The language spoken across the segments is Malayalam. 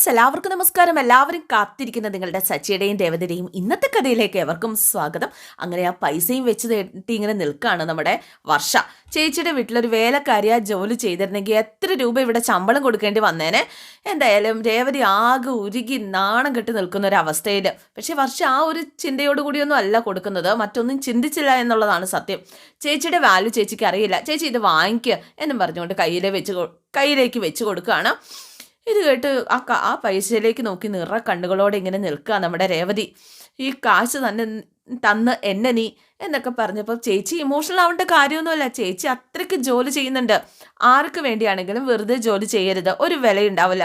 ഫ്രണ്ട്സ് എല്ലാവർക്കും നമസ്കാരം. എല്ലാവരും കാത്തിരിക്കുന്ന നിങ്ങളുടെ സച്ചിയുടെയും ദേവതയുടെയും ഇന്നത്തെ കഥയിലേക്ക് എവർക്കും സ്വാഗതം. അങ്ങനെ ആ പൈസയും വെച്ച് തേട്ടി ഇങ്ങനെ നിൽക്കുകയാണ് നമ്മുടെ വർഷ. ചേച്ചിയുടെ വീട്ടിലൊരു വേലക്കാരിയാ ജോലി ചെയ്തിരുന്നെങ്കിൽ എത്ര രൂപ ഇവിടെ ശമ്പളം കൊടുക്കേണ്ടി വന്നേനെ? എന്തായാലും രേവതി ആകെ ഉരുകി നാണം കെട്ടി നിൽക്കുന്ന ഒരു അവസ്ഥയിൽ. പക്ഷേ വർഷ ആ ഒരു ചിന്തയോട് കൂടിയൊന്നും അല്ല കൊടുക്കുന്നത്. മറ്റൊന്നും ചിന്തിച്ചില്ല എന്നുള്ളതാണ് സത്യം. ചേച്ചിയുടെ വാല്യൂ ചേച്ചിക്ക് അറിയില്ല. ചേച്ചി ഇത് വാങ്ങിക്കുക എന്നും പറഞ്ഞുകൊണ്ട് കയ്യിലെ വെച്ച് കയ്യിലേക്ക് വെച്ച് കൊടുക്കുകയാണ്. ഇത് കേട്ട് ആ ആ പൈസയിലേക്ക് നോക്കി നിറ കണ്ണുകളോടെ ഇങ്ങനെ നിൽക്കുക നമ്മുടെ രേവതി. ഈ കാശ് തന്നെ തന്ന് എന്നെ നീ എന്നൊക്കെ പറഞ്ഞപ്പോൾ ചേച്ചി ഇമോഷണൽ ആവേണ്ട കാര്യമൊന്നുമല്ല. ചേച്ചി അത്രയ്ക്ക് ജോലി ചെയ്യുന്നുണ്ട്. ആർക്ക് വേണ്ടിയാണെങ്കിലും വെറുതെ ജോലി ചെയ്യരുത്. ഒരു വിലയുണ്ടാവില്ല.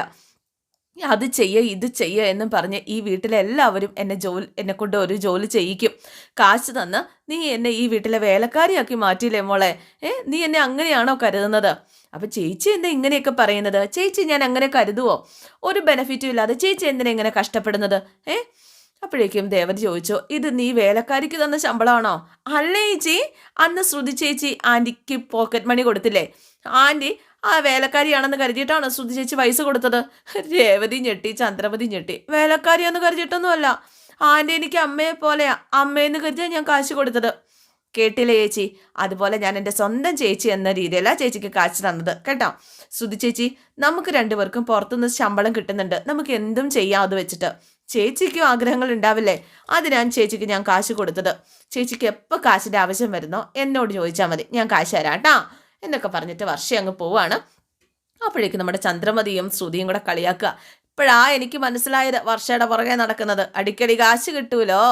അത് ചെയ്യ ഇത് ചെയ്യ എന്നും പറഞ്ഞ് ഈ വീട്ടിലെ എല്ലാവരും എന്നെ ജോലി എന്നെ കൊണ്ട് ഒരു ജോലി ചെയ്യിക്കും. കാശ് തന്ന് നീ എന്നെ ഈ വീട്ടിലെ വേലക്കാരിയാക്കി മാറ്റിയില്ലേ മോളെ? ഏ നീ എന്നെ അങ്ങനെയാണോ കരുതുന്നത്? അപ്പം ചേച്ചി എന്താ ഇങ്ങനെയൊക്കെ പറയുന്നത്? ചേച്ചി ഞാൻ അങ്ങനെ കരുതുവോ? ഒരു ബെനിഫിറ്റും ഇല്ലാതെ ചേച്ചി എന്തിനാ ഇങ്ങനെ കഷ്ടപ്പെടുന്നത്? ഏ? അപ്പോഴേക്കും ദേവതി ചോദിച്ചു ഇത് നീ വേലക്കാരിക്ക് തന്ന ശമ്പളമാണോ? അല്ലേ ചേച്ചി അന്ന് ശ്രുതി ചേച്ചി ആന്റിക്ക് പോക്കറ്റ് മണി കൊടുത്തില്ലേ? ആന്റി ആ വേലക്കാരിയാണെന്ന് കരുതിയിട്ടാണ് ശ്രുതി ചേച്ചി പൈസ കൊടുത്തത്? രേവതി ഞെട്ടി ചന്ദ്രമതി ഞെട്ടി വേലക്കാരിയാന്ന് കരുതിയിട്ടൊന്നുമല്ല. ആന്റി എനിക്ക് അമ്മയെ പോലെയാ അമ്മയെന്ന് കരുതിയാ ഞാൻ കാശ് കൊടുത്തത്. കേട്ടില്ലേ ചേച്ചി? അതുപോലെ ഞാൻ എന്റെ സ്വന്തം ചേച്ചി എന്ന രീതിയിലാണ് ചേച്ചിക്ക് കാശ് തന്നത്. കേട്ടോ? ശ്രുതി ചേച്ചി നമുക്ക് രണ്ടുപേർക്കും പുറത്തുനിന്ന് ശമ്പളം കിട്ടുന്നുണ്ട്. നമുക്ക് എന്തും ചെയ്യാം അത് വെച്ചിട്ട്. ചേച്ചിക്കും ആഗ്രഹങ്ങൾ ഉണ്ടാവില്ലേ? അതിനാണ് ചേച്ചിക്ക് ഞാൻ കാശ് കൊടുത്തത്. ചേച്ചിക്ക് എപ്പോൾ കാശിന്റെ ആവശ്യം വരുന്നോ എന്നോട് ചോദിച്ചാൽ മതി. ഞാൻ കാശ് തരാം എന്നൊക്കെ പറഞ്ഞിട്ട് വർഷം അങ്ങ് പോവാണ്. അപ്പോഴേക്കും നമ്മുടെ ചന്ദ്രമതിയും ശ്രുതിയും കൂടെ കളിയാക്കുക. ഇപ്പോഴാ എനിക്ക് മനസ്സിലായത് വർഷയുടെ പുറകെ നടക്കുന്നത്. അടിക്കടി കാശ് കിട്ടൂലോ?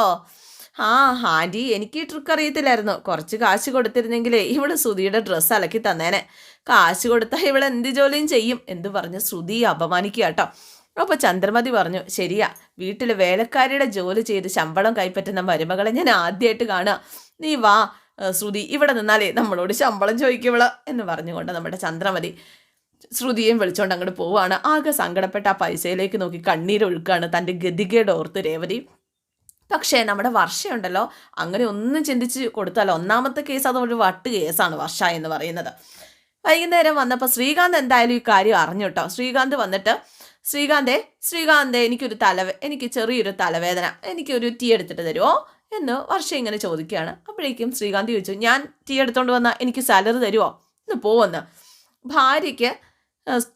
ആ ആന്റി എനിക്ക് ഈ ട്രിക്ക് അറിയത്തില്ലായിരുന്നു. കുറച്ച് കാശ് കൊടുത്തിരുന്നെങ്കിലേ ഇവിടെ ശ്രുതിയുടെ ഡ്രസ്സ് അലക്കി തന്നേനെ. കാശ് കൊടുത്താൽ ഇവിടെ എന്ത് ജോലിയും ചെയ്യും എന്ന് പറഞ്ഞ് ശ്രുതി അപമാനിക്കുക കേട്ടോ. അപ്പോൾ ചന്ദ്രമതി പറഞ്ഞു ശരിയാ വീട്ടിൽ വേലക്കാരിയുടെ ജോലി ചെയ്ത് ശമ്പളം കൈപ്പറ്റുന്ന മരുമകളെ ഞാൻ ആദ്യമായിട്ട് കാണുക. നീ വാ ശ്രുതി ഇവിടെ നിന്നാലേ നമ്മളോട് ശമ്പളം ചോദിക്കുവൾ എന്ന് പറഞ്ഞുകൊണ്ട് നമ്മുടെ ചന്ദ്രമതി ശ്രുതിയും വിളിച്ചുകൊണ്ട് അങ്ങോട്ട് പോവുകയാണ് ആകെ സങ്കടപ്പെട്ട ആ പൈസയിലേക്ക് നോക്കി കണ്ണീരൊഴുക്കാണ് തന്റെ ഗതികേട് ഓർത്ത് രേവതി. പക്ഷേ നമ്മുടെ വർഷയുണ്ടല്ലോ. അങ്ങനെ ഒന്നും ചിന്തിച്ച് കൊടുത്താലോ ഒന്നാമത്തെ കേസ് അതൊരു വട്ട് കേസാണ് വർഷ എന്ന് പറയുന്നത്. വൈകുന്നേരം വന്നപ്പോൾ ശ്രീകാന്ത് എന്തായാലും ഈ കാര്യം അറിഞ്ഞു കേട്ടോ ശ്രീകാന്ത് വന്നിട്ട് ശ്രീകാന്തേ ശ്രീകാന്തേ എനിക്കൊരു തലവേ എനിക്ക് ചെറിയൊരു തലവേദന എനിക്കൊരു ടീ എടുത്തിട്ട് തരുമോ എന്ന് വർഷ ഇങ്ങനെ ചോദിക്കുകയാണ്. അപ്പോഴേക്കും ശ്രീകാന്ത് ചോദിച്ചു ഞാൻ ടീ എടുത്തോണ്ട് വന്നാൽ എനിക്ക് സാലറി തരുമോ എന്ന് പോവെന്ന്. ഭാര്യയ്ക്ക്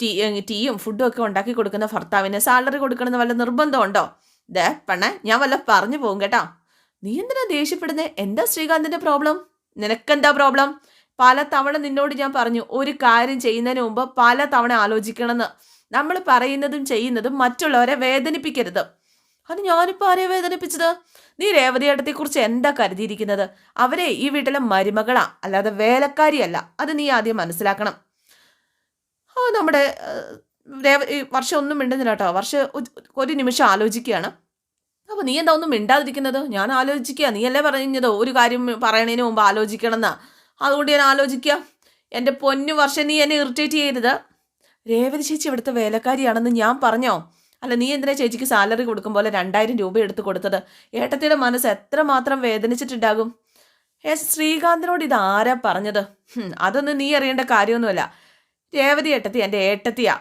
ടീ ടീയും ഫുഡും ഒക്കെ ഉണ്ടാക്കി കൊടുക്കുന്ന ഭർത്താവിന് സാലറി കൊടുക്കണമെന്ന് വല്ല നിർബന്ധമുണ്ടോ ദേ പെണ്ണെ ഞാൻ വല്ല പറഞ്ഞു പോകും കേട്ടോ. നീ എന്തിനാ ദേഷ്യപ്പെടുന്നേ? എന്താ ശ്രീകാന്തിന്റെ പ്രോബ്ലം നിനക്കെന്താ പ്രോബ്ലം പല തവണ നിന്നോട് ഞാൻ പറഞ്ഞു ഒരു കാര്യം ചെയ്യുന്നതിന് മുമ്പ് പല തവണ ആലോചിക്കണമെന്ന്. നമ്മൾ പറയുന്നതും ചെയ്യുന്നതും മറ്റുള്ളവരെ വേദനിപ്പിക്കരുത്. അത് ഞാനിപ്പോൾ ആരെയാ വേദനിപ്പിച്ചത്? നീ രേവതിയേട്ടത്തെക്കുറിച്ച് എന്താ കരുതിയിരിക്കുന്നത്? അവരെ ഈ വീട്ടിലെ മരുമകളാ അല്ലാതെ വേലക്കാരിയല്ല. അത് നീ ആദ്യം മനസ്സിലാക്കണം. ഓ നമ്മുടെ ഈ വർഷം ഒന്നും മിണ്ടുന്നില്ല കേട്ടോ. വർഷം ഒരു- നിമിഷം ആലോചിക്കുകയാണ്. അപ്പോൾ നീ എന്താ ഒന്നും മിണ്ടാതിരിക്കുന്നത്? ഞാൻ ആലോചിക്കുക. നീ അല്ലേ പറഞ്ഞത് ഒരു കാര്യം പറയണതിന് മുമ്പ് ആലോചിക്കണമെന്നാ. അതുകൊണ്ട് ഞാൻ ആലോചിക്കുക. എന്റെ പൊന്നു വർഷം നീ എന്നെ ഇറിറ്റേറ്റ് ചെയ്യരുത്. രേവതി ചേച്ചി ഇവിടുത്തെ വേലക്കാരിയാണെന്ന് ഞാൻ പറഞ്ഞോ? അല്ല നീ എന്തിനാ ചേച്ചിക്ക് സാലറി കൊടുക്കും പോലെ രണ്ടായിരം രൂപ എടുത്ത് കൊടുത്തത്? ഏട്ടത്തിയുടെ മനസ്സ് എത്രമാത്രം വേദനിച്ചിട്ടുണ്ടാകും? ഏ ശ്രീകാന്തിനോട് ഇത് ആരാ പറഞ്ഞത് അതൊന്നും നീ അറിയേണ്ട കാര്യമൊന്നുമല്ല. രേവതി ഏട്ടത്തി എന്റെ ഏട്ടത്തിയാ.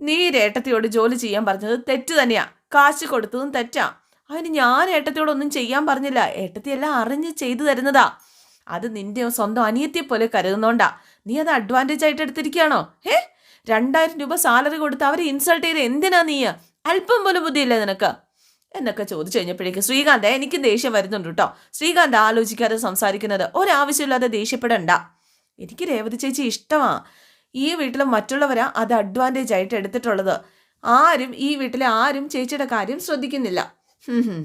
നീ രേട്ടത്തിയോട് ജോലി ചെയ്യാൻ പറഞ്ഞത് തെറ്റ് തന്നെയാ. കാശ് കൊടുത്തതും തെറ്റാ. അതിന് ഞാൻ ഏട്ടത്തിയോടൊന്നും ചെയ്യാൻ പറഞ്ഞില്ല. ഏട്ടത്തിയെല്ലാം അറിഞ്ഞ് ചെയ്തു തരുന്നതാ. അത് നിന്റെ സ്വന്തം അനിയത്തിയെ പോലെ കരുതുന്നോണ്ടാ. നീ അത് അഡ്വാന്റേജ് ആയിട്ട് എടുത്തിരിക്കുകയാണോ? ഏ രണ്ടായിരം രൂപ സാലറി കൊടുത്ത് അവരെ ഇൻസൾട്ട് ചെയ്ത് എന്തിനാ നീ? അല്പം പോലും ബുദ്ധിയില്ലേ നിനക്ക്. എന്നൊക്കെ ചോദിച്ചു കഴിഞ്ഞപ്പോഴേക്ക് ശ്രീകാന്ത് എനിക്ക് ദേഷ്യം വരുന്നുണ്ട് കേട്ടോ ശ്രീകാന്ത് ആലോചിക്കാതെ സംസാരിക്കുന്നത് ഒരാവശ്യമില്ലാതെ ദേഷ്യപ്പെടണ്ട. എനിക്ക് രേവതി ചേച്ചി ഇഷ്ടമാ. ഈ വീട്ടിലെ മറ്റുള്ളവരാ അത് അഡ്വാന്റേജ് ആയിട്ട് എടുത്തിട്ടുള്ളത്. ആരും ഈ വീട്ടിലെ ആരും ചേച്ചിയുടെ കാര്യം ശ്രദ്ധിക്കുന്നില്ല.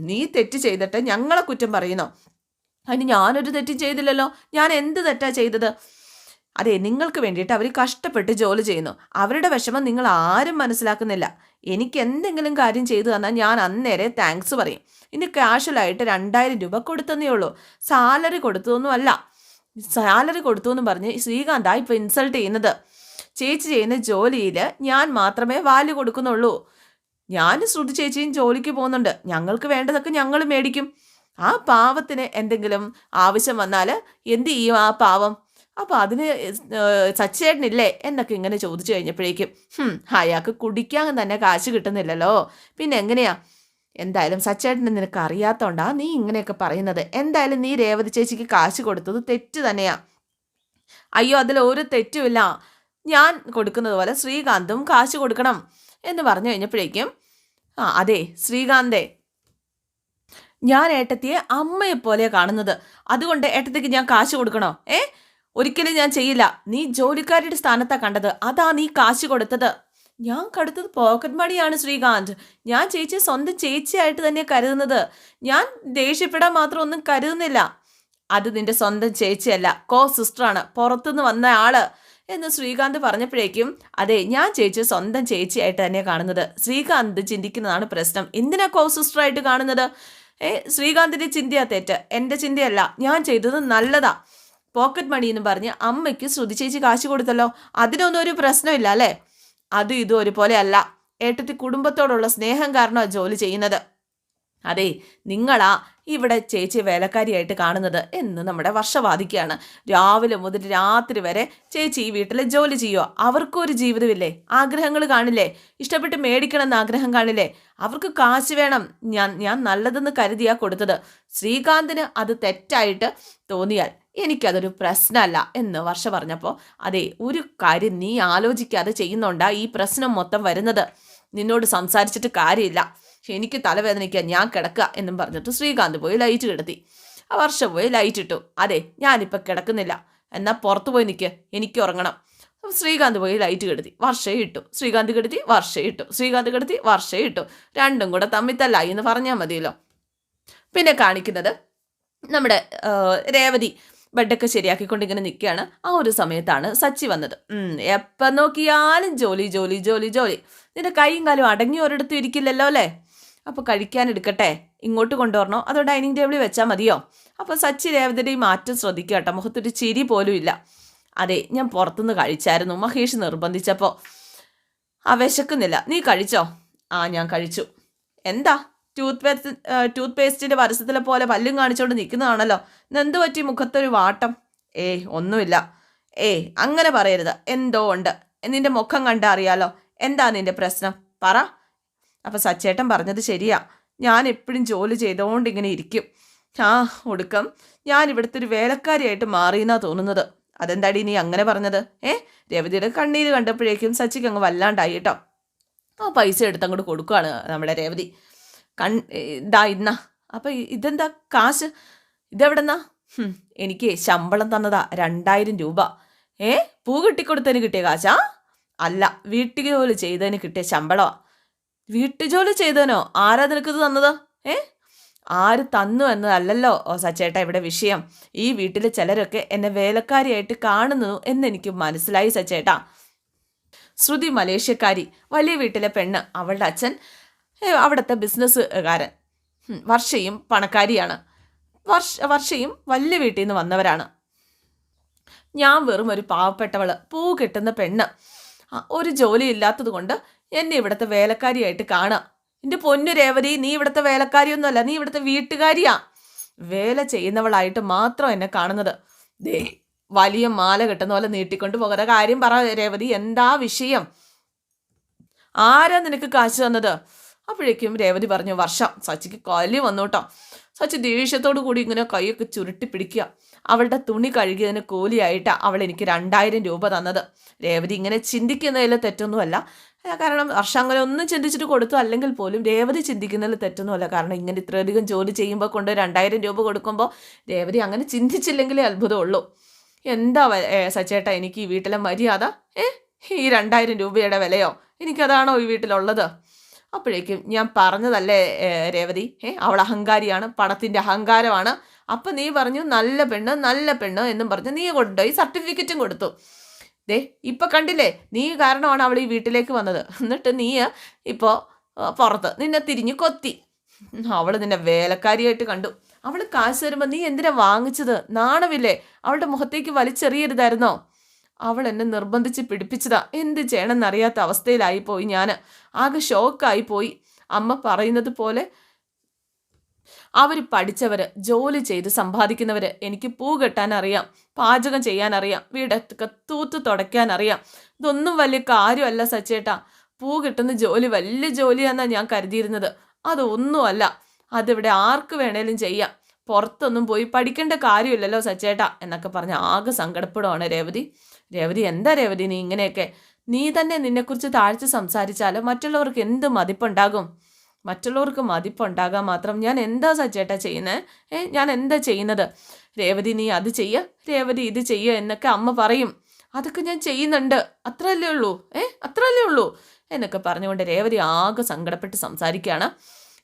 നീ തെറ്റ് ചെയ്തിട്ട് ഞങ്ങളെ കുറ്റം പറയുന്നോ? അതിന് ഞാനൊരു തെറ്റും ചെയ്തില്ലല്ലോ. ഞാൻ എന്ത് തെറ്റാ ചെയ്തത്? അതെ നിങ്ങൾക്ക് വേണ്ടിയിട്ട് അവർ കഷ്ടപ്പെട്ട് ജോലി ചെയ്യുന്നു. അവരുടെ വിഷമം നിങ്ങൾ ആരും മനസ്സിലാക്കുന്നില്ല. എനിക്ക് എന്തെങ്കിലും കാര്യം ചെയ്തു തന്നാൽ ഞാൻ അന്നേരെ താങ്ക്സ് പറയും. ഇനി കാഷ്വലായിട്ട് രണ്ടായിരം രൂപ കൊടുത്തന്നേ ഉള്ളൂ. സാലറി കൊടുത്തതൊന്നും അല്ല സാലറി കൊടുത്തു എന്ന് പറഞ്ഞ് ശ്രീകാന്താ ഇപ്പോൾ ഇൻസൾട്ട് ചെയ്യുന്നത്. ചേച്ചി ചെയ്യുന്ന ജോലിയിൽ ഞാൻ മാത്രമേ വാല്യൂ കൊടുക്കുന്നുള്ളൂ. ഞാൻ ശ്രുതി ചേച്ചിയും ജോലിക്ക് പോകുന്നുണ്ട്. ഞങ്ങൾക്ക് വേണ്ടതൊക്കെ ഞങ്ങൾ മേടിക്കും. ആ പാവത്തിന് എന്തെങ്കിലും ആവശ്യം വന്നാൽ എന്ത് ചെയ്യും ആ പാവം? അപ്പോൾ അതിന് സച്ചേട്ടനില്ലേ എന്നൊക്കെ ഇങ്ങനെ ചോദിച്ചു കഴിഞ്ഞപ്പോഴേക്കും അയാൾക്ക് കുടിക്കാൻ തന്നെ കാശ് കിട്ടുന്നില്ലല്ലോ. പിന്നെ എങ്ങനെയാ? എന്തായാലും സച്ചേട്ടനെ നിനക്ക് അറിയാത്തോണ്ടാ നീ ഇങ്ങനെയൊക്കെ പറയുന്നത്. എന്തായാലും നീ രേവതി ചേച്ചിക്ക് കാശ് കൊടുത്തത് തെറ്റ് തന്നെയാ. അയ്യോ അതിൽ ഒരു തെറ്റുമില്ല. ഞാൻ കൊടുക്കുന്നത് പോലെ ശ്രീകാന്തും കാശ് കൊടുക്കണം എന്ന് പറഞ്ഞു കഴിഞ്ഞപ്പോഴേക്കും ആ അതെ ശ്രീകാന്തേ. ഞാൻ ഏട്ടത്തിയെ അമ്മയെപ്പോലെ കാണുന്നത്. അതുകൊണ്ട് ഏട്ടത്തിക്ക് ഞാൻ കാശ് കൊടുക്കണോ? ഏ? ഒരിക്കലും ഞാൻ ചെയ്യില്ല. നീ ജോലിക്കാരിയുടെ സ്ഥാനത്താ കണ്ടത്. അതാ നീ കാശ് കൊടുത്തത്. ഞാൻ കടുത്തത് പോക്കറ്റ് മണിയാണ് ശ്രീകാന്ത്. ഞാൻ ചേച്ചി സ്വന്തം ചേച്ചിയായിട്ട് തന്നെ കരുതുന്നത്. ഞാൻ ദേഷ്യപ്പെടാൻ മാത്രം ഒന്നും കരുതുന്നില്ല. അത് നിന്റെ സ്വന്തം ചേച്ചിയല്ല. കോ സിസ്റ്ററാണ് പുറത്തുനിന്ന് വന്ന ആൾ. എന്ന് ശ്രീകാന്ത് പറഞ്ഞപ്പോഴേക്കും അതെ ഞാൻ ചേച്ചി സ്വന്തം ചേച്ചിയായിട്ട് തന്നെ കാണുന്നത്. ശ്രീകാന്ത് ചിന്തിക്കുന്നതാണ് പ്രശ്നം. എന്തിനാ കോ സിസ്റ്ററായിട്ട് കാണുന്നത്? ഏ ശ്രീകാന്തിന്റെ ചിന്തയാ തെറ്റ്. എന്റെ ചിന്തയല്ല. ഞാൻ ചെയ്തത് നല്ലതാ. പോക്കറ്റ് മണി എന്ന് പറഞ്ഞ് അമ്മയ്ക്ക് ശ്രുതി ചേച്ചി കാശ് കൊടുത്തല്ലോ. അതിനൊന്നും ഒരു പ്രശ്നമില്ല അല്ലേ? അതും ഇതും ഒരുപോലെ അല്ല. ഏട്ടത്തി കുടുംബത്തോടുള്ള സ്നേഹം കാരണമാണ് ജോലി ചെയ്യുന്നത്. അതെ നിങ്ങളാ ഇവിടെ ചേച്ചി വേലക്കാരിയായിട്ട് കാണുന്നത് എന്ന് നമ്മുടെ വർഷവാദിക്കുകയാണ് രാവിലെ മുതൽ രാത്രി വരെ ചേച്ചി ഈ വീട്ടിൽ ജോലി ചെയ്യുമോ അവർക്കും ഒരു ജീവിതമില്ലേ? ആഗ്രഹങ്ങൾ കാണില്ലേ? ഇഷ്ടപ്പെട്ട് മേടിക്കണം എന്ന് ആഗ്രഹം കാണില്ലേ? അവർക്ക് കാശ് വേണം. ഞാൻ ഞാൻ നല്ലതെന്ന് കരുതിയാ കൊടുത്തത്. ശ്രീകാന്തിന് അത് തെറ്റായിട്ട് തോന്നിയാൽ എനിക്കതൊരു പ്രശ്നമല്ല എന്ന് വർഷ പറഞ്ഞപ്പോൾ അതെ ഒരു കാര്യം നീ ആലോചിക്കാതെ ചെയ്യുന്നുണ്ടാ ഈ പ്രശ്നം മൊത്തം വരുന്നത്. നിന്നോട് സംസാരിച്ചിട്ട് കാര്യമില്ല. എനിക്ക് തലവേദനയ്ക്കാൻ ഞാൻ കിടക്കുക എന്നും പറഞ്ഞിട്ട് ശ്രീകാന്ത് പോയി ലൈറ്റ് കിടത്തി. ആ വർഷം പോയി ലൈറ്റ് ഇട്ടു. അതെ ഞാനിപ്പോൾ കിടക്കുന്നില്ല. എന്നാൽ പുറത്തു പോയി നിൽക്കുക എനിക്ക് ഉറങ്ങണം. ശ്രീകാന്ത് പോയി ലൈറ്റ് കെടുത്തി. വർഷയെ ഇട്ടു. ശ്രീകാന്ത് കെടുത്തി വർഷയെ ഇട്ടു. ശ്രീകാന്ത് കെടുത്തി വർഷയെ ഇട്ടു. രണ്ടും കൂടെ തമ്മിത്തല്ലായി എന്ന് പറഞ്ഞാൽ മതിയല്ലോ. പിന്നെ കാണിക്കുന്നത് നമ്മുടെ രേവതി ബെഡൊക്കെ ശരിയാക്കിക്കൊണ്ട് ഇങ്ങനെ നിൽക്കുകയാണ് ആ ഒരു സമയത്താണ് സച്ചി വന്നത്. എപ്പം നോക്കിയാലും ജോലി ജോലി ജോലി ജോലി. നിന്റെ കൈയും കാലും അടങ്ങി ഒരിടത്തും ഇരിക്കില്ലല്ലോ അല്ലേ? അപ്പോൾ കഴിക്കാൻ എടുക്കട്ടെ? ഇങ്ങോട്ട് കൊണ്ടുവരണോ? അതോ ഡൈനിങ് ടേബിളിൽ വെച്ചാൽ മതിയോ? അപ്പോൾ സച്ചി രേവതിയുടെ ഈ മാറ്റം ശ്രദ്ധിക്കുക കേട്ടോ. മുഖത്തൊരു ചിരി പോലും ഇല്ല. അതെ ഞാൻ പുറത്തുനിന്ന് കഴിച്ചായിരുന്നു. മഹേഷ് നിർബന്ധിച്ചപ്പോൾ ആ വിശക്കുന്നില്ല. നീ കഴിച്ചോ? ആ ഞാൻ കഴിച്ചു. എന്താ? ടൂത്ത് പേസ്റ്റ് ടൂത്ത് പേസ്റ്റിന്റെ പരസ്യത്തിലെ പോലെ പല്ലും കാണിച്ചുകൊണ്ട് നിൽക്കുന്നതാണല്ലോ. എന്ത് പറ്റി മുഖത്തൊരു വാട്ടം? ഏ ഒന്നുമില്ല. ഏ അങ്ങനെ പറയരുത്. എന്തോ ഉണ്ട്. നിന്റെ മുഖം കണ്ടറിയാലോ. എന്താ നിന്റെ പ്രശ്നം? പറ. അപ്പം സച്ചേട്ടൻ പറഞ്ഞത് ശരിയാ. ഞാൻ എപ്പോഴും ജോലി ചെയ്തുകൊണ്ട് ഇങ്ങനെ ഇരിക്കും. ആ ഒടുക്കം. ഞാൻ ഇവിടുത്തെ ഒരു വേലക്കാരിയായിട്ട് മാറിയെന്നാ തോന്നുന്നത്. അതെന്താടി നീ അങ്ങനെ പറഞ്ഞത്? ഏ? രേവതിയുടെ കണ്ണീര് കണ്ടപ്പോഴേക്കും സച്ചിക്ക് അങ്ങ് വല്ലാണ്ടായി കേട്ടോ. ആ പൈസ എടുത്ത് അങ്ങോട്ട് കൊടുക്കുകയാണ് നമ്മുടെ രേവതി. കൺ ഇതാ ഇന്ന. അപ്പം ഇതെന്താ? കാശ്? ഇതെവിടെന്നാ? എനിക്ക് ശമ്പളം തന്നതാ രണ്ടായിരം രൂപ. ഏ? പൂ കിട്ടിക്കൊടുത്തതിന് കിട്ടിയ കാശാ? അല്ല വീട്ടുജോലി ചെയ്തതിന് കിട്ടിയ ശമ്പളമാ വീട്ടുജോലി ചെയ്തതിനോ ആരാ നിനക്കിത് തന്നത്? ഏ? ആര് തന്നു എന്നതല്ലല്ലോ ഓ സച്ചേട്ട ഇവിടെ വിഷയം. ഈ വീട്ടിലെ ചിലരൊക്കെ എന്നെ വേലക്കാരിയായിട്ട് കാണുന്നു എന്നെനിക്ക് മനസ്സിലായി സച്ചേട്ടാ. ശ്രുതി മലേഷ്യക്കാരി വലിയ വീട്ടിലെ പെണ്ണ് അവളുടെ അച്ഛൻ അവിടുത്തെ ബിസിനസ്സുകാരൻ വർഷയും പണക്കാരിയാണ്. വർഷ വർഷയും വലിയ വീട്ടിൽ നിന്ന് വന്നവരാണ്. ഞാൻ വെറും ഒരു പാവപ്പെട്ടവൾ പൂ കിട്ടുന്ന പെണ്ണ്. ഒരു ജോലി ഇല്ലാത്തത് കൊണ്ട് എന്നെ ഇവിടുത്തെ വേലക്കാരിയായിട്ട് കാണാം. എന്റെ പൊന്നു രേവതി നീ ഇവിടുത്തെ വേലക്കാരിയൊന്നുമല്ല നീ ഇവിടുത്തെ വീട്ടുകാരിയാ. വേല ചെയ്യുന്നവളായിട്ട് മാത്രം എന്നെ കാണുന്നത്. ദേ വലിയ മാല കിട്ടുന്ന പോലെ നീട്ടിക്കൊണ്ട് പോകാതെ കാര്യം പറ രേവതി എന്താ വിഷയം? ആരാ നിനക്ക് കാശ് തന്നത്? അപ്പോഴേക്കും രേവതി പറഞ്ഞു വർഷം സച്ചിക്ക് കൊല്ലി വന്നു സച്ചി ദേഷ്യത്തോടു കൂടി ഇങ്ങനെ കൈയൊക്കെ ചുരുട്ടി പിടിക്കുക. അവളുടെ തുണി കഴുകിയതിന് കൂലിയായിട്ട് അവൾ എനിക്ക് രണ്ടായിരം രൂപ തന്നത്. രേവതി ഇങ്ങനെ ചിന്തിക്കുന്നതിൽ തെറ്റൊന്നുമല്ല. കാരണം വർഷങ്ങളെ ഒന്നും ചിന്തിച്ചിട്ട് കൊടുത്തു. അല്ലെങ്കിൽ പോലും രേവതി ചിന്തിക്കുന്നതിൽ തെറ്റൊന്നുമല്ല. കാരണം ഇങ്ങനെ ഇത്രയധികം ജോലി ചെയ്യുമ്പോൾ കൊണ്ട് രണ്ടായിരം രൂപ കൊടുക്കുമ്പോൾ രേവതി അങ്ങനെ ചിന്തിച്ചില്ലെങ്കിലേ അത്ഭുതമുള്ളൂ. എന്താ സച്ചേട്ടാ എനിക്ക് ഈ വീട്ടിലെ മര്യാദ? ഏ ഈ രണ്ടായിരം രൂപയുടെ വിലയോ? എനിക്കതാണോ ഈ വീട്ടിലുള്ളത്? അപ്പോഴേക്കും ഞാൻ പറഞ്ഞതല്ലേ രേവതി? ഏ അവൾ അഹങ്കാരിയാണ് പണത്തിന്റെ അഹങ്കാരമാണ്. അപ്പം നീ പറഞ്ഞു നല്ല പെണ്ണ് നല്ല പെണ്ണ് എന്നും പറഞ്ഞു. നീ കൊണ്ടുപോയി സർട്ടിഫിക്കറ്റും കൊടുത്തു. ദേ ഇപ്പം കണ്ടില്ലേ നീ കാരണമാണ് അവൾ ഈ വീട്ടിലേക്ക് വന്നത്. എന്നിട്ട് നീ ഇപ്പോൾ പുറത്ത് നിന്നെ തിരിഞ്ഞു കൊത്തി. അവൾ നിന്നെ വേലക്കാരിയായിട്ട് കണ്ടു. അവൾ കാശ് തരുമ്പോൾ നീ എന്തിനാ വാങ്ങിച്ചത്? നാണമില്ലേ? അവളുടെ മുഖത്തേക്ക് വലിച്ചെറിയരുതായിരുന്നോ? അവൾ എന്നെ നിർബന്ധിച്ച് പിടിപ്പിച്ചതാ. എന്ത് ചെയ്യണമെന്നറിയാത്ത അവസ്ഥയിലായിപ്പോയി ഞാൻ ആകെ ഷോക്കായി പോയി അമ്മ പറയുന്നത് പോലെ അവർ പഠിച്ചവർ ജോലി ചെയ്ത് സമ്പാദിക്കുന്നവർ എനിക്ക് പൂ കെട്ടാൻ അറിയാം പാചകം ചെയ്യാൻ അറിയാം വീടൊക്കെ തൂത്ത് തുടയ്ക്കാൻ അറിയാം ഇതൊന്നും വലിയ കാര്യമല്ല സച്ചേട്ടാ. പൂ കിട്ടുന്ന ജോലി വലിയ ജോലിയാണെന്നാണ് ഞാൻ കരുതിയിരുന്നത്. അതൊന്നുമല്ല. അതിവിടെ ആർക്ക് വേണേലും ചെയ്യാം. പുറത്തൊന്നും പോയി പഠിക്കേണ്ട കാര്യമില്ലല്ലോ സച്ചേട്ടാ എന്നൊക്കെ പറഞ്ഞ് ആകെ സങ്കടപ്പെടുവാണ് രേവതി. രേവതി എന്താ രേവതി നീ ഇങ്ങനെയൊക്കെ? നീ തന്നെ നിന്നെക്കുറിച്ച് താഴ്ച സംസാരിച്ചാൽ മറ്റുള്ളവർക്ക് എന്ത് മതിപ്പുണ്ടാകും? മറ്റുള്ളവർക്ക് മതിപ്പുണ്ടാകാൻ മാത്രം ഞാൻ എന്താ സജ്ജേട്ടാ ചെയ്യുന്നത് ഏ ഞാൻ എന്താ ചെയ്യുന്നത്? രേവതി നീ അത് ചെയ്യുക രേവതി ഇത് ചെയ്യുക എന്നൊക്കെ അമ്മ പറയും. അതൊക്കെ ഞാൻ ചെയ്യുന്നുണ്ട്. അത്രയല്ലേ ഉള്ളൂ. ഏ അത്രയല്ലേ ഉള്ളൂ. എന്നൊക്കെ പറഞ്ഞുകൊണ്ട് രേവതി ആകെ സങ്കടപ്പെട്ട് സംസാരിക്കുകയാണ്.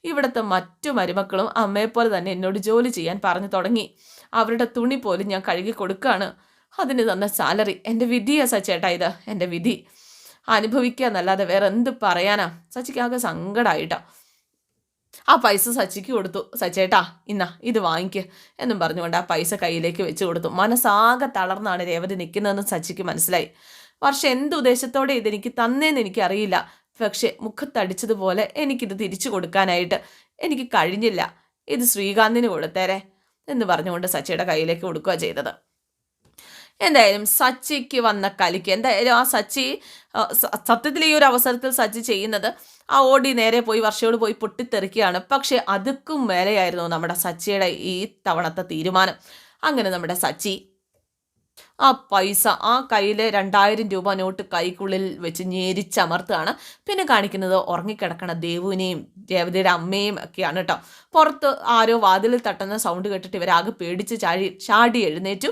ഇവിടുത്തെ മറ്റു മരുമക്കളും അമ്മയെപ്പോലെ തന്നെ എന്നോട് ജോലി ചെയ്യാൻ പറഞ്ഞു തുടങ്ങി. അവരുടെ തുണി പോലും ഞാൻ കഴുകി കൊടുക്കുകയാണ്. അതിന് തന്ന സാലറി എന്റെ വിധിയാ സച്ചേട്ടാ ഇത് എന്റെ വിധി. അനുഭവിക്കുക എന്നല്ലാതെ വേറെ എന്ത് പറയാനാ? സച്ചിക്ക് ആകെ സങ്കടമായിട്ടാ ആ പൈസ സച്ചിക്ക് കൊടുത്തു. സച്ചേട്ടാ ഇന്നാ ഇത് വാങ്ങിക്ക് എന്നും പറഞ്ഞുകൊണ്ട് ആ പൈസ കയ്യിലേക്ക് വെച്ച് കൊടുത്തു. മനസ്സാകെ തളർന്നാണ് രേവതി നിൽക്കുന്നതെന്ന് സച്ചിക്ക് മനസ്സിലായി. വർഷം എന്ത് ഉദ്ദേശത്തോടെ ഇതെനിക്ക് തന്നേന്ന് എനിക്കറിയില്ല. പക്ഷെ മുഖത്തടിച്ചതുപോലെ എനിക്കിത് തിരിച്ചു കൊടുക്കാനായിട്ട് എനിക്ക് കഴിഞ്ഞില്ല. ഇത് ശ്രീകാന്തിന് കൊടുത്തേരെ എന്ന് പറഞ്ഞുകൊണ്ട് സച്ചിയുടെ കയ്യിലേക്ക് കൊടുക്കുക ചെയ്തത്. എന്തായാലും സച്ചിക്ക് വന്ന കലിക്ക് എന്തായാലും ആ സച്ചി സത്യത്തിൽ ഈ ഒരു അവസരത്തിൽ സച്ചി ചെയ്യുന്നത് ആ ഓടി നേരെ പോയി വർഷയോട് പോയി പൊട്ടിത്തെറിക്കുകയാണ്. പക്ഷേ അതുക്കും മേലെയായിരുന്നു നമ്മുടെ സച്ചിയുടെ ഈ തവണത്തെ തീരുമാനം. അങ്ങനെ നമ്മുടെ സച്ചി ആ പൈസ ആ കയ്യിലെ രണ്ടായിരം രൂപ നോട്ട് കൈക്കുള്ളിൽ വെച്ച് ഞെരിച്ചമർത്തുകയാണ്. പിന്നെ കാണിക്കുന്നത് ഉറങ്ങിക്കിടക്കണ ദേവുവിനെയും ദേവതയുടെ അമ്മയും ഒക്കെയാണ് കേട്ടോ. പുറത്ത് ആരോ വാതിലിൽ തട്ടുന്ന സൗണ്ട് കേട്ടിട്ട് ഇവരാകെ പേടിച്ച് ചാടി ചാടി എഴുന്നേറ്റു.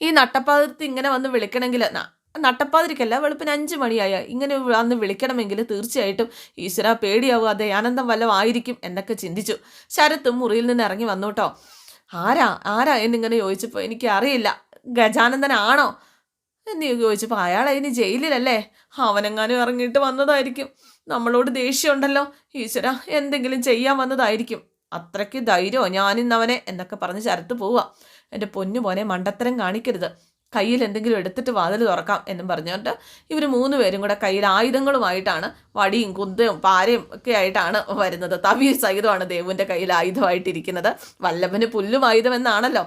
ഈ നട്ടപ്പാതിരത്ത് ഇങ്ങനെ വന്ന് വിളിക്കണമെങ്കിൽ നട്ടപ്പാതിരിക്കല്ല വെളുപ്പിന് അഞ്ച് മണിയായ ഇങ്ങനെ വന്ന് വിളിക്കണമെങ്കിൽ തീർച്ചയായിട്ടും ഈശ്വര പേടിയാവും. അതെ ആനന്ദം വല്ലതും എന്നൊക്കെ ചിന്തിച്ചു. ശരത്തും മുറിയിൽ നിന്ന് ഇറങ്ങി വന്നു കേട്ടോ ആരാ ആരാ എന്നിങ്ങനെ ചോദിച്ചപ്പോൾ എനിക്ക് അറിയില്ല. ഗജാനന്ദനാണോ എന്ന് ചോദിച്ചപ്പോൾ അയാൾ അതിന് ജയിലിലല്ലേ? അവനെങ്ങാനും ഇറങ്ങിയിട്ട് വന്നതായിരിക്കും. നമ്മളോട് ദേഷ്യമുണ്ടല്ലോ. ഈശ്വര എന്തെങ്കിലും ചെയ്യാൻ വന്നതായിരിക്കും. അത്രയ്ക്ക് ധൈര്യമോ ഞാനിന്നവനെ എന്നൊക്കെ പറഞ്ഞ് ശരത്ത് പോവുക. എന്റെ പൊന്നു പോനെ മണ്ടത്തരം കാണിക്കരുത്. കയ്യിൽ എന്തെങ്കിലും എടുത്തിട്ട് വാതിൽ തുറക്കാം എന്നും പറഞ്ഞുകൊണ്ട് ഇവർ മൂന്ന് പേരും കൂടെ കയ്യിൽ ആയുധങ്ങളുമായിട്ടാണ് വടിയും കുന്തയും പാരയും ഒക്കെ ആയിട്ടാണ് വരുന്നത്. തവി സഹിതമാണ് ദേവുവിന്റെ കയ്യിൽ ആയുധമായിട്ടിരിക്കുന്നത്. വല്ലഭന് പുല്ലും ആയുധം എന്നാണല്ലോ.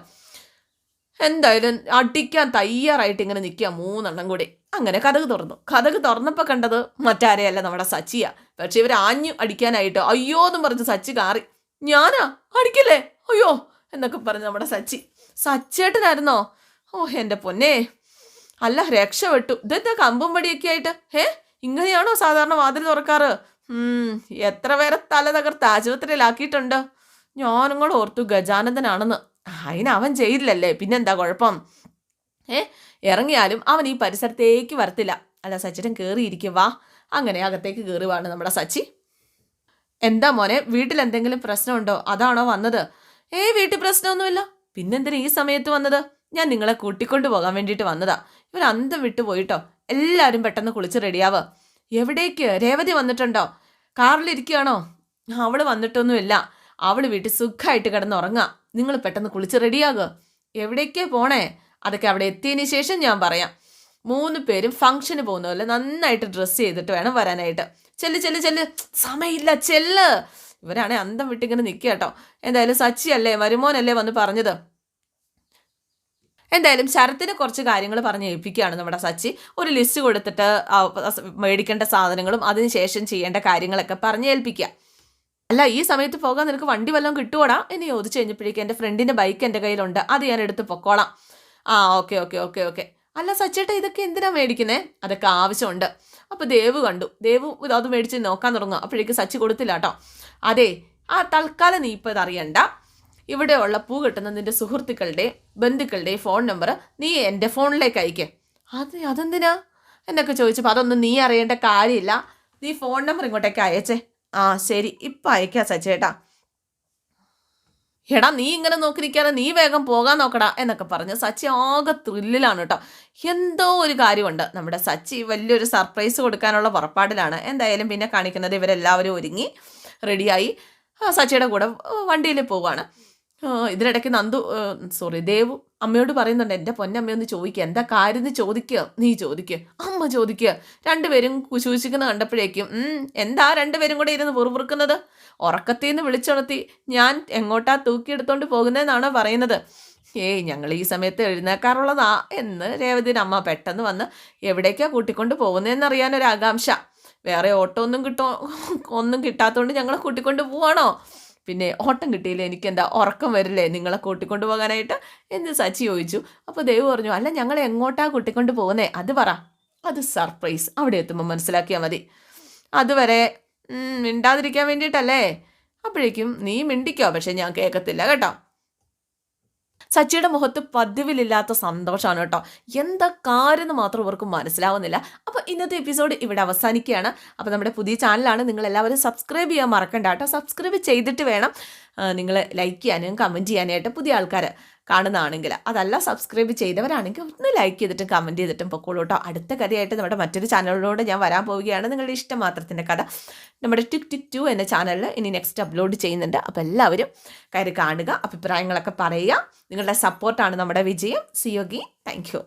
എന്തായാലും അടിക്കാൻ തയ്യാറായിട്ട് ഇങ്ങനെ നിൽക്കുക മൂന്നെണ്ണം കൂടി. അങ്ങനെ കഥക് തുറന്നു. കഥക് തുറന്നപ്പോൾ കണ്ടത് മറ്റാരെയല്ല നമ്മുടെ സച്ചിയ. പക്ഷേ ഇവർ ആഞ്ഞു അടിക്കാനായിട്ട് അയ്യോ എന്നും പറഞ്ഞ് സച്ചി കാറി. ഞാനാ? അടിക്കല്ലേ? അയ്യോ എന്നൊക്കെ പറഞ്ഞു നമ്മുടെ സച്ചി. സച്ചേട്ടനായിരുന്നോ? ഓ എന്റെ പൊന്നേ. അല്ല രക്ഷപ്പെട്ടു ഇതെന്താ കമ്പും പടിയൊക്കെ ആയിട്ട്? ഏ ഇങ്ങനെയാണോ സാധാരണ വാതിൽ തുറക്കാറ്? എത്ര പേരെ തല തകർത്ത് ആശുപത്രിയിലാക്കിയിട്ടുണ്ട്. ഞാനും കൂടെ ഓർത്തു ഗജാനന്ദനാണെന്ന്. അതിന് അവൻ ചെയ്തില്ലല്ലേ പിന്നെന്താ കുഴപ്പം? ഏ ഇറങ്ങിയാലും അവൻ ഈ പരിസരത്തേക്ക് വരത്തില്ല. അല്ല സച്ചിനും കയറിയിരിക്കും വാ. അങ്ങനെ അകത്തേക്ക് കയറുവാണ് നമ്മുടെ സച്ചി. എന്താ മോനെ വീട്ടിൽ എന്തെങ്കിലും പ്രശ്നമുണ്ടോ? അതാണോ വന്നത്? ഏ വീട്ടിൽ പ്രശ്നമൊന്നുമില്ല. പിന്നെന്തിനാ ഈ സമയത്ത് വന്നത്? ഞാൻ നിങ്ങളെ കൂട്ടിക്കൊണ്ടു പോകാൻ വേണ്ടിയിട്ട് വന്നതാ. ഇവർ അന്തം വിട്ടു പോയിട്ടോ? എല്ലാവരും പെട്ടെന്ന് കുളിച്ച് റെഡിയാവ്. എവിടേക്ക്? രേവതി വന്നിട്ടുണ്ടോ? കാറിലിരിക്കുകയാണോ അവൾ വന്നിട്ടൊന്നുമില്ല. അവൾ വീട്ടിൽ സുഖമായിട്ട് കിടന്ന് ഉറങ്ങാം നിങ്ങൾ പെട്ടെന്ന് കുളിച്ച് റെഡിയാകുക എവിടേക്കേ പോണേ? അതൊക്കെ അവിടെ എത്തിയതിന് ശേഷം ഞാൻ പറയാം. മൂന്ന് പേരും ഫംഗ്ഷന് പോകുന്ന നന്നായിട്ട് ഡ്രസ്സ് ചെയ്തിട്ട് വേണം വരാനായിട്ട്. ചെല്ല് ചെല്ല് ചെല്ല്. സമയമില്ല ചെല്ല്. ഇവരാണെ അന്തം വിട്ടിങ്ങനെ നിൽക്കുക കേട്ടോ. എന്തായാലും സച്ചി അല്ലേ വരുമോനല്ലേ വന്ന് പറഞ്ഞത്. എന്തായാലും ശരത്തിന് കുറച്ച് കാര്യങ്ങൾ പറഞ്ഞ് ഏൽപ്പിക്കുകയാണ് നമ്മുടെ സച്ചി. ഒരു ലിസ്റ്റ് കൊടുത്തിട്ട് മേടിക്കേണ്ട സാധനങ്ങളും അതിനുശേഷം ചെയ്യേണ്ട കാര്യങ്ങളൊക്കെ പറഞ്ഞ് ഏൽപ്പിക്കുക. അല്ല ഈ സമയത്ത് പോകാൻ നിനക്ക് വണ്ടി വല്ലതും കിട്ടുവോടാ? എന്ന് ചോദിച്ചു കഴിഞ്ഞപ്പോഴേക്കും എന്റെ ഫ്രണ്ടിന്റെ ബൈക്ക് എന്റെ കയ്യിലുണ്ട്. അത് ഞാൻ എടുത്ത് പൊക്കോളാം. ആ ഓക്കെ ഓക്കെ ഓക്കെ ഓക്കെ. അല്ല സച്ചേട്ടാ ഇതൊക്കെ എന്തിനാ മേടിക്കുന്നേ? അതൊക്കെ ആവശ്യമുണ്ട്. അപ്പോൾ ദേവ് കണ്ടു. ദേവ് അത് മേടിച്ച് നോക്കാൻ തുടങ്ങുക അപ്പോഴേക്ക് സച്ചി കൊടുത്തില്ല കേട്ടോ. അതെ ആ തൽക്കാലം നീ ഇപ്പോൾ ഇതറിയണ്ട ഇവിടെയുള്ള പൂ കിട്ടുന്ന നിന്റെ സുഹൃത്തുക്കളുടെ ബന്ധുക്കളുടെ ഫോൺ നമ്പർ നീ എന്റെ ഫോണിലേക്ക് അയക്കേ. അത് അതെന്തിനാ? എന്നൊക്കെ ചോദിച്ചപ്പോൾ അതൊന്നും നീ അറിയേണ്ട കാര്യമില്ല. നീ ഫോൺ നമ്പർ ഇങ്ങോട്ടേക്ക് അയച്ചേ. ആ ശരി. ഇപ്പം അയക്കാം സച്ചേട്ടാ എടാ നീ ഇങ്ങനെ നോക്കി നിൽക്കാതെ നീ വേഗം പോകാൻ നോക്കടാ എന്നൊക്കെ പറഞ്ഞ് സച്ചി ആകെ ത്രില്ലിലാണ് കേട്ടോ. എന്തോ ഒരു കാര്യമുണ്ട്. നമ്മുടെ സച്ചി വലിയൊരു സർപ്രൈസ് കൊടുക്കാനുള്ള പുറപ്പാടിലാണ്. എന്തായാലും പിന്നെ കാണിക്കുന്നത് ഇവരെല്ലാവരും ഒരുങ്ങി റെഡിയായി സച്ചിയുടെ കൂടെ വണ്ടിയിൽ പോവാണ്. ഇതിനിടയ്ക്ക് നന്ദു സോറി ദേവു അമ്മയോട് പറയുന്നുണ്ട് എന്റെ പൊന്നമ്മയൊന്ന് ചോദിക്കുക എന്താ കാര്യം എന്ന് ചോദിക്കുക നീ ചോദിക്കുക അമ്മ ചോദിക്കുക രണ്ടുപേരും കുശൂഷിക്കുന്ന കണ്ടപ്പോഴേക്കും എന്താ രണ്ടുപേരും കൂടെ ഇരുന്ന് പുറപുറുക്കുന്നത് ഉറക്കത്തിൽ നിന്ന് വിളിച്ചുണർത്തി ഞാൻ എങ്ങോട്ടാ തൂക്കിയെടുത്തോണ്ട് പോകുന്നതെന്നാണോ പറയുന്നത്? ഏയ് ഞങ്ങൾ ഈ സമയത്ത് എഴുന്നേക്കാറുള്ളതാ എന്ന് രേവതിന് അമ്മ പെട്ടെന്ന് വന്ന് എവിടേക്കാ കൂട്ടിക്കൊണ്ട് പോകുന്നതെന്നറിയാനൊരു ആകാംക്ഷ വേറെ ഓട്ടോ ഒന്നും കിട്ടോ ഒന്നും കിട്ടാത്തതുകൊണ്ട് ഞങ്ങളെ കൂട്ടിക്കൊണ്ട് പോവാണോ? പിന്നെ ഓട്ടം കിട്ടിയില്ലേ? എനിക്ക് എന്താ ഉറക്കം വരില്ലേ? നിങ്ങളെ കൂട്ടിക്കൊണ്ട് പോകാനായിട്ട്? എന്ന് സച്ചി ചോദിച്ചു. അപ്പോൾ ദേവ് പറഞ്ഞു അല്ല ഞങ്ങൾ എങ്ങോട്ടാ കൂട്ടിക്കൊണ്ട് പോകുന്നേ? അത് പറ. അത് സർപ്രൈസ്. അവിടെ എത്തുമ്പോൾ മനസ്സിലാക്കിയാൽ മതി. അതുവരെ മിണ്ടാതിരിക്കാൻ വേണ്ടിയിട്ടല്ലേ? അപ്പോഴേക്കും നീ മിണ്ടിക്കോ? പക്ഷെ ഞാൻ കേൾക്കത്തില്ല കേട്ടോ. സച്ചിയുടെ മുഖത്ത് പതിവിലില്ലാത്ത സന്തോഷമാണ് കേട്ടോ. എന്താ കാര്യം മാത്രം ഇവർക്ക് മനസ്സിലാവുന്നില്ല. അപ്പോൾ ഇന്നത്തെ എപ്പിസോഡ് ഇവിടെ അവസാനിക്കുകയാണ്. അപ്പോൾ നമ്മുടെ പുതിയ ചാനലാണ് നിങ്ങൾ എല്ലാവരും സബ്സ്ക്രൈബ് ചെയ്യാൻ മറക്കണ്ട കേട്ടോ. സബ്സ്ക്രൈബ് ചെയ്തിട്ട് വേണം നിങ്ങൾ ലൈക്ക് ചെയ്യാനും കമന്റ് ചെയ്യാനായിട്ട് പുതിയ ആൾക്കാർ കാണുന്നതാണെങ്കിൽ അതല്ല സബ്സ്ക്രൈബ് ചെയ്തവരാണെങ്കിൽ ഒന്ന് ലൈക്ക് ചെയ്തിട്ടും കമന്റ് ചെയ്തിട്ടും പൊക്കോളൂ കേട്ടോ അടുത്ത കഥയായിട്ട് നമ്മുടെ മറ്റൊരു ചാനലിലൂടെ ഞാൻ വരാൻ പോവുകയാണ്. നിങ്ങളുടെ ഇഷ്ടം മാത്രത്തിന്റെ കഥ നമ്മുടെ ടിക് ടിക് ടു എന്ന ചാനലിൽ ഇനി നെക്സ്റ്റ് അപ്ലോഡ് ചെയ്യുന്നുണ്ട്. അപ്പോൾ എല്ലാവരും കയറി കാണുക അഭിപ്രായങ്ങളൊക്കെ പറയുക. നിങ്ങളുടെ സപ്പോർട്ടാണ് നമ്മുടെ വിജയം. സിയോഗി താങ്ക്